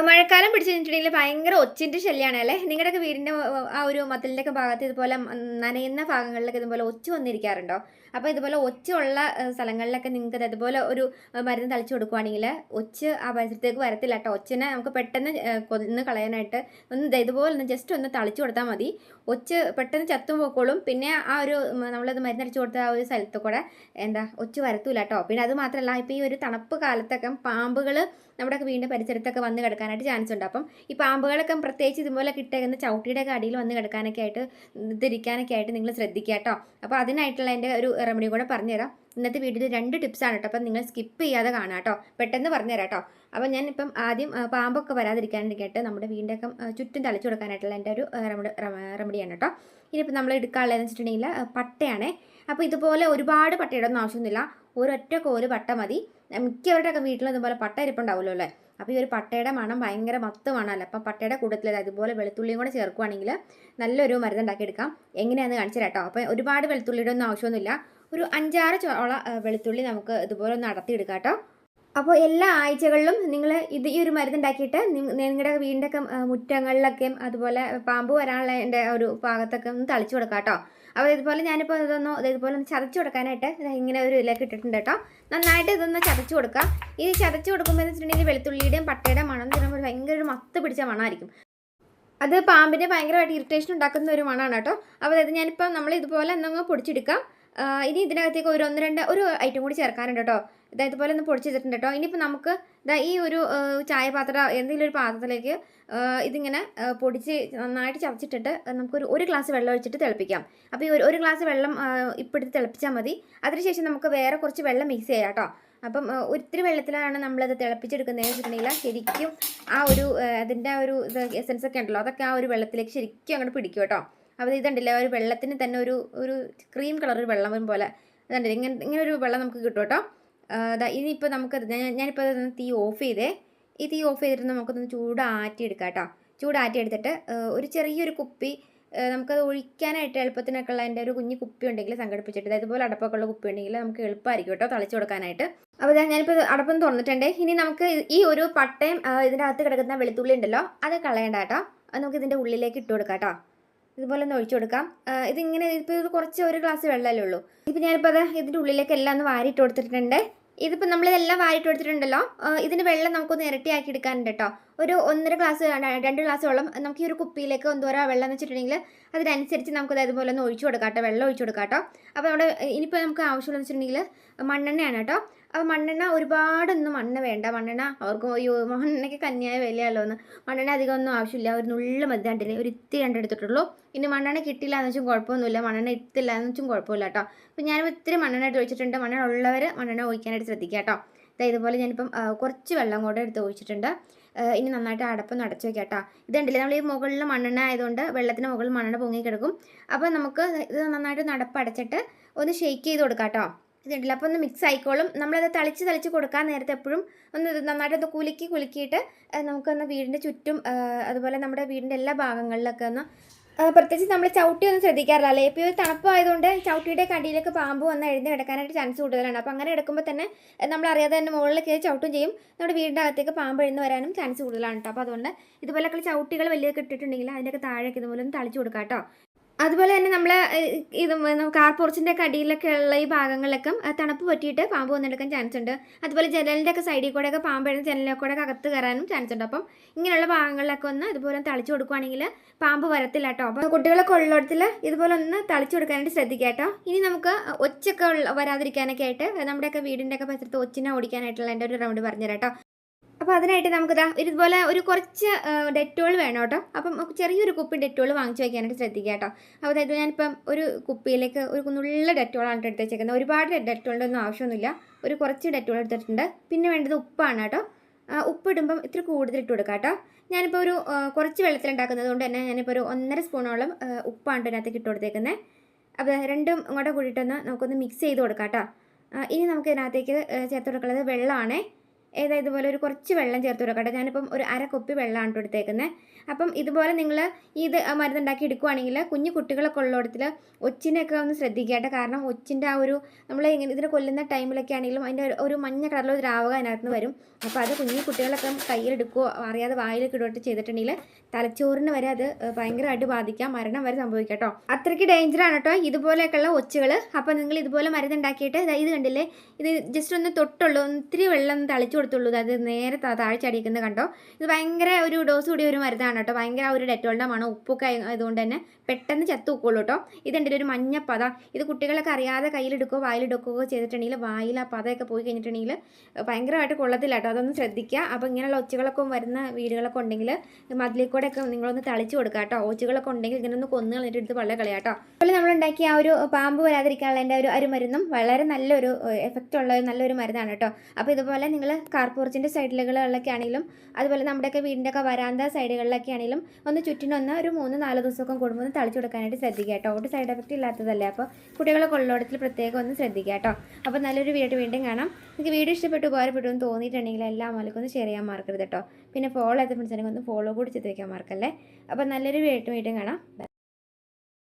so much. മഴക്കാലം പിടിച്ചു കഴിഞ്ഞിട്ടുണ്ടെങ്കിൽ ഭയങ്കര ഒച്ചിന്റെ ശല്യമാണ് അല്ലേ? നിങ്ങളുടെയൊക്കെ വീടിന്റെ ആ ഒരു മതിലിന്റെ ഒക്കെ ഭാഗത്ത് ഇതുപോലെ നനയുന്ന ഭാഗങ്ങളിലൊക്കെ ഇതുപോലെ ഒച്ച വന്നിരിക്കാറുണ്ടോ? അപ്പോൾ ഇതുപോലെ ഒച്ചുള്ള സ്ഥലങ്ങളിലൊക്കെ നിങ്ങൾക്ക് ഇതുപോലെ ഒരു മരുന്ന് തളിച്ചു കൊടുക്കുവാണെങ്കിൽ ഒച്ച് ആ പരിസരത്തേക്ക് വരത്തില്ല കേട്ടോ. ഒച്ചിനെ നമുക്ക് പെട്ടെന്ന് കൊന്ന് കളയാനായിട്ട് ഒന്ന് ഇതുപോലെ ഒന്ന് ജസ്റ്റ് ഒന്ന് തളിച്ചു കൊടുത്താൽ മതി. ഒച്ച് പെട്ടെന്ന് ചത്തും പോക്കോളും. പിന്നെ ആ ഒരു നമ്മളത് മരുന്നടിച്ചു കൊടുത്ത ആ ഒരു സ്ഥലത്ത് കൂടെ എന്താ ഒച്ച് വരത്തൂല കേട്ടോ. പിന്നെ അത് മാത്രമല്ല ഇപ്പോൾ ഈ ഒരു തണുപ്പ് കാലത്തൊക്കെ പാമ്പുകൾ നമ്മുടെയൊക്കെ വീടിന്റെ പരിസരത്തൊക്കെ വന്ന് കിടക്കാനായിട്ട് ചാൻസ് ഉണ്ട് അപ്പം ഈ പാമ്പുകളൊക്കെ പ്രത്യേകിച്ച് ഇതുപോലെ കിട്ടേക്കുന്ന ചവിട്ടിയുടെ അടിയിൽ വന്ന് കിടക്കാനൊക്കെ ആയിട്ട് ഇതിരിക്കാനൊക്കെ ആയിട്ട് നിങ്ങൾ ശ്രദ്ധിക്കുക കേട്ടോ. അപ്പോൾ അതിനായിട്ടുള്ള എന്റെ ഒരു റെമഡി കൂടെ പറഞ്ഞുതരാം. ഇന്നത്തെ വീഡിയോയിൽ രണ്ട് ടിപ്സാണ് കേട്ടോ. അപ്പം നിങ്ങൾ സ്കിപ്പ് ചെയ്യാതെ കാണാം കേട്ടോ. പെട്ടെന്ന് പറഞ്ഞുതരാം കേട്ടോ. അപ്പോൾ ഞാൻ ഇപ്പം ആദ്യം പാമ്പൊക്കെ വരാതിരിക്കാനായിട്ട് നമ്മുടെ വീടിന്റെ ഒക്കെ ചുറ്റും തളിച്ചു കൊടുക്കാനായിട്ടുള്ള എന്റെ ഒരു റെമഡി റെമഡിയാണ് കേട്ടോ. ഇനിയിപ്പോൾ നമ്മൾ എടുക്കാനുള്ളതെന്ന് വെച്ചിട്ടുണ്ടെങ്കിൽ പട്ടയാണ്. അപ്പോൾ ഇതുപോലെ ഒരുപാട് പട്ടയുടെ ഒന്നും ആവശ്യമൊന്നുമില്ല. ഒരൊറ്റ കോൽ പട്ട മതി. മിക്കവരുടെയൊക്കെ വീട്ടിൽ ഇതുപോലെ പട്ട ഇരിപ്പുണ്ടാവുമല്ലോ അല്ലേ? അപ്പോൾ ഈ ഒരു പട്ടയുടെ മണം ഭയങ്കര മത്ത് മണമല്ല? അപ്പോൾ പട്ടയുടെ കൂട്ടത്തിൽ അതുപോലെ വെളുത്തുള്ളിയും കൂടെ ചേർക്കുവാണെങ്കിൽ നല്ലൊരു മരുന്നുണ്ടാക്കി എടുക്കാം എങ്ങനെയാണെന്ന് കാണിച്ചു കേട്ടോ അപ്പോൾ ഒരുപാട് വെളുത്തുള്ളിയുടെ ഒന്നും ആവശ്യമൊന്നുമില്ല. ഒരു അഞ്ചാറ് ചോള വെളുത്തുള്ളി നമുക്ക് ഇതുപോലെ ഒന്ന് അടത്തിയെടുക്കാം കേട്ടോ അപ്പോൾ എല്ലാ ആഴ്ചകളിലും നിങ്ങൾ ഇത് ഈ ഒരു മരുന്നുണ്ടാക്കിയിട്ട് നിങ്ങളുടെ വീടിന്റെയൊക്കെ മുറ്റങ്ങളിലൊക്കെയും അതുപോലെ പാമ്പ് വരാനുള്ള എന്റെ ഒരു ഭാഗത്തൊക്കെ ഒന്ന് തളിച്ചു കൊടുക്കാം കേട്ടോ അപ്പോൾ ഇതുപോലെ ഞാനിപ്പോൾ ഇതൊന്ന് ഇതുപോലെ ഒന്ന് ചതച്ചു കൊടുക്കാനായിട്ട് ഇങ്ങനെ ഒരു ഇതിലേക്ക് ഇട്ടിട്ടുണ്ട് കേട്ടോ നന്നായിട്ട് ഇതൊന്ന് ചതച്ചു കൊടുക്കുക ഈ ചതച്ചു കൊടുക്കുമ്പോൾ എന്ന് വെച്ചിട്ടുണ്ടെങ്കിൽ വെളുത്തുള്ളിയുടെയും പട്ടയുടെ മണം തരുമ്പോൾ ഭയങ്കര ഒരു മത്ത് പിടിച്ച മണമായിരിക്കും. അത് പാമ്പിന്റെ ഭയങ്കരമായിട്ട് ഇറിറ്റേഷൻ ഉണ്ടാക്കുന്ന ഒരു മണമാണ് കേട്ടോ അപ്പോൾ അതായത് ഞാനിപ്പോൾ നമ്മൾ ഇതുപോലെ എന്തെങ്കിലും പൊടിച്ചെടുക്കാം. ഇനി ഇതിനകത്തേക്ക് ഒരു ഒന്ന് രണ്ട് ഒരു ഐറ്റം കൂടി ചേർക്കാനുണ്ട് കേട്ടോ ഇതാ ഇതുപോലെ ഒന്ന് പൊടിച്ച് വെച്ചിട്ടുണ്ട് കേട്ടോ. ഇനിയിപ്പോൾ നമുക്ക് ഇതാ ഈ ഒരു ചായപാത്രം എന്തെങ്കിലും ഒരു പാത്രത്തിലേക്ക് ഇതിങ്ങനെ പൊടിച്ച് നന്നായിട്ട് ചതച്ചിട്ടിട്ട് നമുക്കൊരു ഒരു ഗ്ലാസ് വെള്ളം ഒഴിച്ചിട്ട് തിളപ്പിക്കാം. അപ്പോൾ ഈ ഒരു ഗ്ലാസ് വെള്ളം ഇപ്പോഴത്തെ തിളപ്പിച്ചാൽ മതി. അതിനുശേഷം നമുക്ക് വേറെ കുറച്ച് വെള്ളം മിക്സ് ചെയ്യാം കേട്ടോ. അപ്പം ഒത്തിരി വെള്ളത്തിലാണ് നമ്മളത് തിളപ്പിച്ചെടുക്കുന്നത് വെച്ചിട്ടുണ്ടെങ്കിൽ ശരിക്കും ആ ഒരു അതിന്റെ ഒരു എസൻസ് ഒക്കെ ഉണ്ടല്ലോ അതൊക്കെ ആ ഒരു വെള്ളത്തിലേക്ക് ശരിക്കും അങ്ങോട്ട് പിടിക്കും കേട്ടോ. അപ്പോൾ ഇതുണ്ടല്ലോ ഒരു വെള്ളത്തിന് തന്നെ ഒരു ഒരു ക്രീം കളർ ഒരു വെള്ളം പോലെ. ഇതുണ്ടല്ലോ ഇങ്ങനെ ഇങ്ങനെ ഒരു വെള്ളം നമുക്ക് കിട്ടും കേട്ടോ. ഇനിയിപ്പോൾ നമുക്ക് ഞാനിപ്പോൾ തീ ഓഫ് ചെയ്തേ. ഈ തീ ഓഫ് ചെയ്തിട്ട് നമുക്കൊന്ന് ചൂടാറ്റി എടുക്കാം കേട്ടോ. ചൂടാറ്റി എടുത്തിട്ട് ഒരു ചെറിയൊരു കുപ്പി നമുക്കത് ഒഴിക്കാനായിട്ട് എളുപ്പത്തിനൊക്കെ ഉള്ള എന്റെ ഒരു കുഞ്ഞു കുപ്പി ഉണ്ടെങ്കിൽ സംഘടിപ്പിച്ചിട്ട് ഇതുപോലെ അടപ്പൊക്കെ ഉള്ള കുപ്പി ഉണ്ടെങ്കിൽ നമുക്ക് എളുപ്പമായിരിക്കും കേട്ടോ തളിച്ചു കൊടുക്കാനായിട്ട്. അപ്പോൾ ഞാൻ ഞാനിപ്പോൾ അടപ്പം തുറന്നിട്ടുണ്ട്. ഇനി നമുക്ക് ഈ ഒരു പട്ടയും ഇതിന്റെ അകത്ത് കിടക്കുന്ന വെളുത്തുള്ളി ഉണ്ടല്ലോ അത് കളയണ്ട കേട്ടോ. അത് നമുക്ക് ഇതിന്റെ ഉള്ളിലേക്ക് ഇട്ട് കൊടുക്കാം കേട്ടോ. ഇതുപോലെ ഒന്ന് ഒഴിച്ചു കൊടുക്കാം. ഇതിങ്ങനെ ഇപ്പോൾ ഇത് കുറച്ച് ഒരു ഗ്ലാസ് വെള്ളമല്ലേ ഉള്ളൂ. ഇപ്പോൾ ഞാനിപ്പോൾ അത് ഇതിന്റെ ഉള്ളിലേക്ക് എല്ലാം ഒന്ന് വാരിയിട്ട് കൊടുത്തിട്ടുണ്ട്. ഇതിപ്പോൾ നമ്മളിതെല്ലാം വാരിട്ട് കൊടുത്തിട്ടുണ്ടല്ലോ ഇതിന് വെള്ളം നമുക്കൊന്ന് ഇരട്ടിയാക്കി എടുക്കാനുണ്ട് കേട്ടോ ഒരു ഒന്നര ഗ്ലാസ് രണ്ട് ഗ്ലാസ് വെള്ളം നമുക്ക് ഈ ഒരു കുപ്പിയിലേക്ക് എന്തോരാ വെള്ളം എന്ന് വെച്ചിട്ടുണ്ടെങ്കിൽ അതിനനുസരിച്ച് നമുക്ക് അതുപോലെ ഒന്ന് ഒഴിച്ചു കൊടുക്കാം കേട്ടോ വെള്ളം ഒഴിച്ചു കൊടുക്കാം കേട്ടോ അപ്പോൾ നമ്മുടെ ഇനിയിപ്പോൾ നമുക്ക് ആവശ്യമുള്ളതെന്ന് വെച്ചിട്ടുണ്ടെങ്കിൽ മണ്ണെണ്ണയാണ് കേട്ടോ. അപ്പോൾ മണ്ണെണ്ണ ഒരുപാടൊന്നും മണ്ണ വേണ്ട. മണ്ണെണ്ണ അവർക്ക് അയ്യോ മണ്ണെണ്ണയ്ക്ക് കന്യായ വിലയല്ലോ എന്ന്. മണ്ണെണ്ണ അധികം ഒന്നും ആവശ്യമില്ല. ഒരു നുള്ളു മതി ഒരു ഇത്തിരി രണ്ടെടുത്തിട്ടുള്ളൂ ഇനി മണ്ണെണ്ണ കിട്ടില്ല എന്ന് വെച്ചും കുഴപ്പമൊന്നുമില്ല. മണ്ണെണ്ണ ഇത്തില്ല എന്ന് വെച്ചും കുഴപ്പമില്ല കേട്ടോ. അപ്പോൾ ഞാനിപ്പോൾ ഇത്തിരി മണ്ണെണ്ണ എടുത്ത് ഒഴിച്ചിട്ടുണ്ട്. മണ്ണെണ്ണ ഉള്ളവർ മണ്ണെണ്ണ ഒഴിക്കാനായിട്ട് ശ്രദ്ധിക്കുക കേട്ടോ. ഇതുപോലെ ഞാനിപ്പം കുറച്ച് വെള്ളം കൂടെ എടുത്ത് ഒഴിച്ചിട്ടുണ്ട്. ഇനി നന്നായിട്ട് അടപ്പൊന്ന് അടച്ചു വെക്കാം കേട്ടോ. ഇതുണ്ടല്ലേ നമ്മൾ ഈ മുകളിൽ മണ്ണെണ്ണ ആയതുകൊണ്ട് വെള്ളത്തിന് മുകളിൽ മണ്ണെണ്ണ പൊങ്ങി കിടക്കും അപ്പോൾ നമുക്ക് ഇത് നന്നായിട്ട് നടപ്പ് അടച്ചിട്ട് ഒന്ന് ഷെയ്ക്ക് ചെയ്ത് കൊടുക്കാം കേട്ടോ. ഇതുണ്ടല്ലോ. അപ്പോൾ ഒന്ന് മിക്സ് ആയിക്കോളും. നമ്മളത് തളിച്ച് തളിച്ച് കൊടുക്കാൻ നേരത്തെ എപ്പോഴും ഒന്ന് നന്നായിട്ടൊന്ന് കുലുക്കി കുലുക്കിയിട്ട് നമുക്കൊന്ന് വീടിന്റെ ചുറ്റും അതുപോലെ നമ്മുടെ വീടിന്റെ എല്ലാ ഭാഗങ്ങളിലൊക്കെ ഒന്ന് പ്രത്യേകിച്ച് നമ്മൾ ചവിട്ടി ഒന്നും ശ്രദ്ധിക്കാറില്ല അല്ലേ? ഇപ്പോൾ തണുപ്പായതുകൊണ്ട് ചവിട്ടിയുടെ കടിയിലേക്ക് പാമ്പ് വന്ന് എഴുതി കിടക്കാനായിട്ട് ചാൻസ് കൂടുതലാണ്. അപ്പോൾ അങ്ങനെ എടുക്കുമ്പോൾ തന്നെ നമ്മൾ അറിയാതെ തന്നെ മുകളിൽ കയറി ചവിട്ടും ചെയ്യും. നമ്മുടെ വീടിന്റെ അകത്തേക്ക് പാമ്പ് എഴുന്ന് വരാനും ചാൻസ് കൂടുതലാണ് കേട്ടോ. അപ്പോൾ അതുകൊണ്ട് ഇതുപോലെയൊക്കെ ചവിട്ടികൾ വലിയ കിട്ടിയിട്ടുണ്ടെങ്കിൽ അതിന്റെയൊക്കെ താഴേക്ക് ഇതുപോലെ ഒന്ന് തളിച്ചു കൊടുക്കാം കേട്ടോ അതുപോലെ തന്നെ നമ്മൾ ഇത് കാർ പോർച്ചിന്റെ ഒക്കെ അടിയിലൊക്കെ ഉള്ള ഈ ഭാഗങ്ങളിലൊക്കെ തണുപ്പ് പറ്റിയിട്ട് പാമ്പ് വന്നെടുക്കാൻ ചാൻസ് ഉണ്ട്. അതുപോലെ ജനലിന്റെ ഒക്കെ സൈഡിൽ കൂടെയൊക്കെ പാമ്പ് വരുന്ന ജനലിൽ കൂടെ അകത്ത് കയറാനും ചാൻസ് ഉണ്ട്. അപ്പം ഇങ്ങനെയുള്ള ഭാഗങ്ങളിലൊക്കെ ഒന്ന് ഇതുപോലെ തളിച്ചു കൊടുക്കുവാണെങ്കിൽ പാമ്പ് വരത്തില്ല കേട്ടോ. അപ്പോൾ കുട്ടികളൊക്കെ ഉള്ളിടത്തിൽ ഇതുപോലെ ഒന്ന് തളിച്ചു കൊടുക്കാനായിട്ട് ശ്രദ്ധിക്കുക കേട്ടോ. ഇനി നമുക്ക് ഒച്ചൊക്കെ വരാതിരിക്കാനൊക്കെ ആയിട്ട് നമ്മുടെയൊക്കെ വീടിന്റെ ഒക്കെ പരിസരത്ത് ഒച്ചിനെ ഓടിക്കാനായിട്ടുള്ള എന്റെ ഒരു റൗണ്ട് പറഞ്ഞുതരാം കേട്ടോ. അപ്പോൾ അതിനായിട്ട് നമുക്കിതാ ഇതുപോലെ ഒരു കുറച്ച് ഡെറ്റോൾ വേണം കേട്ടോ. അപ്പം ചെറിയൊരു കുപ്പി ഡെറ്റോൾ വാങ്ങിച്ചു വയ്ക്കാനായിട്ട് ശ്രദ്ധിക്കുക കേട്ടോ. അപ്പോൾ അതായത് ഞാനിപ്പം ഒരു കുപ്പിയിലേക്ക് ഒരു കുന്നുള്ള ഡെറ്റോളാണ് എടുത്ത് വെച്ചേക്കുന്നത് ഒരുപാട് ഡെറ്റോളിന്റെ ഒന്നും ആവശ്യമൊന്നുമില്ല. ഒരു കുറച്ച് ഡെറ്റോൾ എടുത്തിട്ടുണ്ട്. പിന്നെ വേണ്ടത് ഉപ്പാണ് കേട്ടോ. ഉപ്പിടുമ്പം ഇത്തിരി കൂടുതൽ ഇട്ട് കൊടുക്കാം കേട്ടോ. ഞാനിപ്പോൾ ഒരു കുറച്ച് വെള്ളത്തിലുണ്ടാക്കുന്നത് കൊണ്ട് തന്നെ ഞാനിപ്പോൾ ഒരു ഒന്നര സ്പൂണോളം ഉപ്പാണ് ഇതിനകത്തേക്ക് ഇട്ട് കൊടുത്തേക്കുന്നത്. അപ്പോൾ രണ്ടും ഇങ്ങോട്ട് കൂടിയിട്ടൊന്ന് നമുക്കൊന്ന് മിക്സ് ചെയ്ത് കൊടുക്കാം കേട്ടോ. ഇനി നമുക്ക് ഇതിനകത്തേക്ക് ചേർത്ത് കൊടുക്കുന്നത് വെള്ളമാണേ. ഏതാ ഇതുപോലെ ഒരു കുറച്ച് വെള്ളം ചേർത്ത് കൊടുക്കട്ടെ കേട്ടോ. ഞാനിപ്പം ഒരു അര കുപ്പി വെള്ളമാണ് എടുത്തേക്കുന്നത് അപ്പം ഇതുപോലെ നിങ്ങൾ ഇത് മരുന്നുണ്ടാക്കി എടുക്കുവാണെങ്കിൽ കുഞ്ഞു കുട്ടികളൊക്കെ ഉള്ളിടത്തിൽ ഒച്ചിനെയൊക്കെ ഒന്ന് ശ്രദ്ധിക്കട്ടെ കാരണം ഒച്ചിന്റെ ആ ഒരു നമ്മൾ ഇങ്ങനെ ഇതിനെ കൊല്ലുന്ന ടൈമിലൊക്കെ ആണെങ്കിലും അതിന്റെ ഒരു- മഞ്ഞ കളറിലൊരു ദ്രാവകം അതിനകത്ത് വരും. അപ്പോൾ അത് കുഞ്ഞു കുട്ടികളൊക്കെ കയ്യിലെടുക്കുകയോ അറിയാതെ വായിലൊക്കെ ഇടോട്ട് ചെയ്തിട്ടുണ്ടെങ്കിൽ തലച്ചോറിന് വരെ അത് ഭയങ്കരമായിട്ട് ബാധിക്കാം മരണം വരെ സംഭവിക്കട്ടോ കേട്ടോ. അത്രയ്ക്ക് ഡേഞ്ചറാണ് കേട്ടോ ഇതുപോലെയൊക്കെയുള്ള ഒച്ചുകൾ അപ്പോൾ നിങ്ങൾ ഇതുപോലെ മരുന്നുണ്ടാക്കിയിട്ട് ഇത് കണ്ടില്ലേ? ഇത് ജസ്റ്റ് ഒന്ന് തൊട്ടുള്ളൂ ഒത്തിരി വെള്ളം തളിച്ചു കൊടുത്തുള്ളൂ. അത് നേരെ താഴെ ചടിക്കുന്നത് കണ്ടോ? ഇത് ഭയങ്കര ഒരു ഡോസ് കൂടി ഒരു മരുന്നാണ് കേട്ടോ. ഭയങ്കര ഒരു ഡെറ്റോളിന്റെ മണം ഉപ്പൊക്കെ ആയ- ആയതുകൊണ്ട് തന്നെ പെട്ടെന്ന് ചത്തു ഉക്കുള്ളൂ കേട്ടോ. ഇതെന്റെ ഒരു മഞ്ഞ പത ഇത് കുട്ടികളൊക്കെ അറിയാതെ കയ്യിലെടുക്കുകയോ വായിലെടുക്കുകയോ ചെയ്തിട്ടുണ്ടെങ്കിൽ വായിൽ ആ പതയൊക്കെ പോയി കഴിഞ്ഞിട്ടുണ്ടെങ്കിൽ ഭയങ്കരമായിട്ട് കൊള്ളത്തില്ല കേട്ടോ. അതൊന്ന് ശ്രദ്ധിക്കുക. അപ്പോൾ ഇങ്ങനെയുള്ള ഒച്ചകളൊക്കെ വരുന്ന വീടുകളൊക്കെ ഉണ്ടെങ്കിൽ മതിലിൽ കൂടെ ഒക്കെ നിങ്ങളൊന്ന് തളിച്ചു കൊടുക്കുക കേട്ടോ. ഒച്ചുകളൊക്കെ ഉണ്ടെങ്കിൽ ഇങ്ങനെ ഒന്ന് കൊന്നു കളഞ്ഞിട്ട് എടുത്ത് കളിയാട്ടോ കളയാം കേട്ടോ. അതുപോലെ നമ്മൾ ഉണ്ടാക്കിയ ആ ഒരു പാമ്പ് വരാതിരിക്കാനുള്ള എന്റെ ഒരു അരുമരുന്നും വളരെ നല്ലൊരു എഫക്റ്റ് ഉള്ള ഒരു നല്ലൊരു മരുന്നാണ് കേട്ടോ. അപ്പോൾ ഇതുപോലെ നിങ്ങൾ കാർപോർച്ചിന്റെ സൈഡിലുകളിലൊക്കെ ആണെങ്കിലും അതുപോലെ നമ്മുടെയൊക്കെ വീടിന്റെയൊക്കെ വരാന്ത സൈഡുകളിലൊക്കെ ആണെങ്കിലും ഒന്ന് ചുറ്റിനൊന്ന് ഒരു മൂന്ന് നാല് ദിവസമൊക്കെ കൂടുമ്പോൾ ഒന്ന് തളിച്ചു കൊടുക്കാനായിട്ട് ശ്രദ്ധിക്കുക കേട്ടോ. ഒരു സൈഡ് എഫക്റ്റ് ഇല്ലാത്തതല്ലേ? അപ്പോൾ കുട്ടികളെ കൊള്ളോടത്തിൽ പ്രത്യേകം ഒന്ന് ശ്രദ്ധിക്കുക കേട്ടോ. അപ്പോൾ നല്ലൊരു വീഡിയോ വീണ്ടും കാണാം. നിങ്ങൾക്ക് വീഡിയോ ഇഷ്ടപ്പെട്ടു ഉപകാരപ്പെട്ടു എന്ന് തോന്നിയിട്ടുണ്ടെങ്കിൽ എല്ലാം ഒന്ന് ഷെയർ ചെയ്യാൻ മറക്കരുത് കേട്ടോ. പിന്നെ ഫോളോ ഫ്രണ്ട്സിനെ ഒന്ന് ഫോളോ കൂടി ചെയ്ത് വയ്ക്കാൻ മറക്കല്ലേ? അപ്പോൾ നല്ലൊരു വീഡിയോ വീണ്ടും കാണാം.